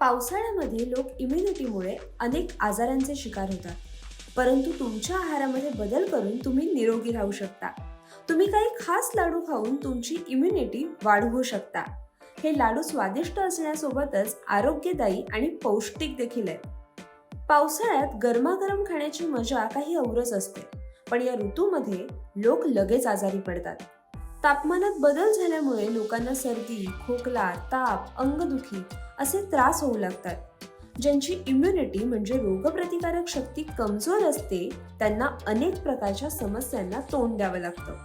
पावसाळ्यामध्ये लोक इम्युनिटीमुळे अनेक आजारांचे शिकार होतात. परंतु तुमच्या आहारामध्ये बदल करून तुम्ही निरोगी राहू शकता. तुम्ही काही खास लाडू खाऊन तुमची इम्युनिटी वाढवू शकता. हे लाडू स्वादिष्ट असण्यासोबतच आरोग्यदायी आणि पौष्टिक देखील आहेत. पावसाळ्यात गरमागरम खाण्याची मजा काही औरच असते पण या ऋतूमध्ये लोक लगेच आजारी पडतात. तापमानात बदल झाल्यामुळे लोकांना सर्दी खोकला ताप अंगदुखी असे त्रास होऊ लागतात. ज्यांची इम्युनिटी म्हणजे रोगप्रतिकारक शक्ती कमजोर असते त्यांना अनेक प्रकारच्या समस्यांना तोंड द्यावं लागतं.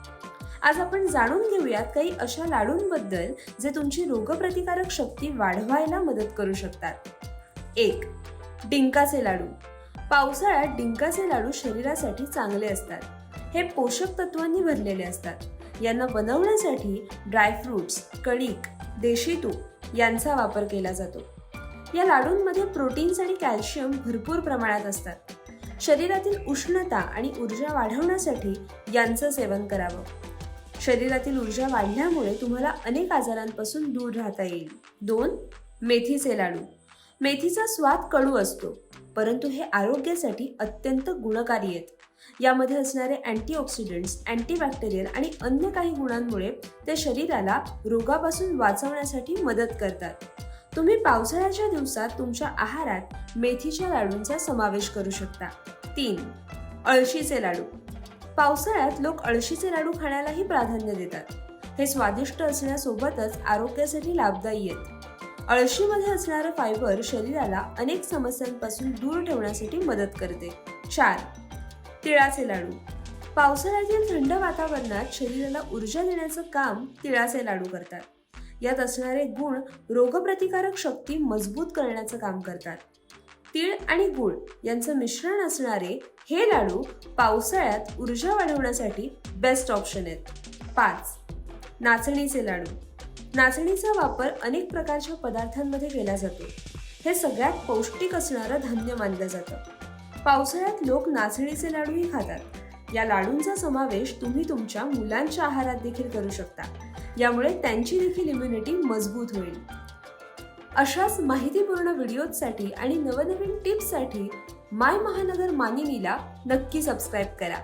आज आपण जाणून घेऊयात काही अशा लाडूंबद्दल जे तुमची रोगप्रतिकारक शक्ती वाढवायला मदत करू शकतात. एक डिंकाचे लाडू. पावसाळ्यात डिंकाचे लाडू शरीरासाठी चांगले असतात. हे पोषक तत्वांनी भरलेले असतात. यांना बनवण्यासाठी ड्रायफ्रुट्स कणिक देशी तूप यांचा वापर केला जातो. या लाडूंमध्ये प्रोटीन्स आणि कॅल्शियम भरपूर प्रमाणात असतात. शरीरातील उष्णता आणि ऊर्जा वाढवण्यासाठी यांचं सेवन करावं. शरीरातील ऊर्जा वाढल्यामुळे तुम्हाला अनेक आजारांपासून दूर राहता येईल. दोन मेथीचे लाडू. मेथीचा स्वाद कडू असतो. परंतु हे आरोग्यासाठी अत्यंत गुणकारी आहेत. यामध्ये असणारे अँटीऑक्सिडंट्स अँटीबॅक्टेरियल आणि अन्य काही गुणांमुळे ते शरीराला रोगापासून वाचवण्यासाठी मदत करतात. तुम्ही पावसाळ्याच्या दिवसात तुमच्या आहारात मेथीच्या लाडूंचा समावेश करू शकता. तीन अळशीचे लाडू. पावसाळ्यात लोक अळशीचे लाडू खाण्यालाही प्राधान्य देतात. हे स्वादिष्ट असण्यासोबतच आरोग्यासाठी लाभदायी आहेत. अळशीमध्ये असणारं फायबर शरीराला अनेक समस्यांपासून दूर ठेवण्यासाठी मदत करते. चार तिळाचे लाडू. पावसाळ्यातील थंड वातावरणात शरीराला ऊर्जा देण्याचं काम तिळाचे लाडू करतात. यात असणारे गुण रोगप्रतिकारक शक्ती मजबूत करण्याचं काम करतात. तीळ आणि गुळ यांचं मिश्रण असणारे हे लाडू पावसाळ्यात ऊर्जा वाढवण्यासाठी बेस्ट ऑप्शन आहेत. पाच नाचणीचे लाडू. नाचणीचा वापर अनेक प्रकारच्या पदार्थांमध्ये केला जातो. हे सगळ्यात पौष्टिक असणारं धान्य मानलं जातं. पावसाळ्यात लोक नाचणीचे लाडूही खातात. या लाडूंचा समावेश तुम्ही तुमच्या मुलांच्या आहारात देखील करू शकता. यामुळे त्यांची देखील इम्युनिटी मजबूत होईल. अशाच माहितीपूर्ण व्हिडिओजसाठी आणि नवनवीन टिप्ससाठी माय महानगर मानिनीला नक्की सबस्क्राईब करा.